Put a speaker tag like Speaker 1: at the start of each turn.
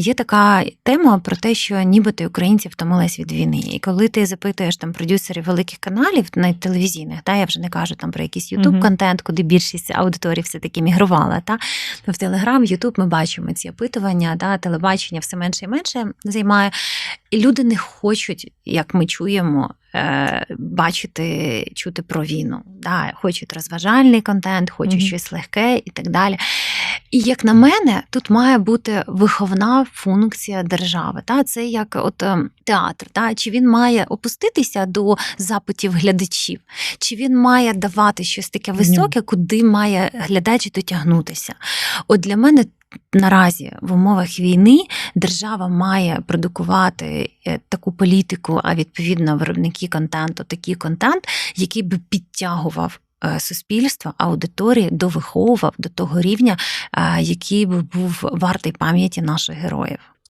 Speaker 1: є така тема про те, що нібито українці втомились від війни. І коли ти запитуєш там продюсерів великих каналів, навіть телевізійних, та я вже не кажу там про якийсь ютуб контент, куди більшість аудиторії все таки мігрувала. Та в Телеграм, Ютуб ми бачимо ці опитування, та телебачення все менше і менше займає. І люди не хочуть, як ми чуємо, е, бачити, чути про війну. Да, Хочуть розважальний контент, хочуть
Speaker 2: Мгм.
Speaker 1: щось легке і так далі. І як на мене, тут має бути виховна функція держави. Та? Це як от е, театр. Та? Чи він має опуститися до запитів глядачів, чи він має давати щось таке високе, куди має глядач дотягнутися. От для мене. Наразі в умовах війни держава має продукувати е, таку політику, а відповідно виробники контенту, такий контент, який би підтягував е, суспільство, аудиторії, довиховував до того рівня, е, який би був вартий пам'яті наших героїв.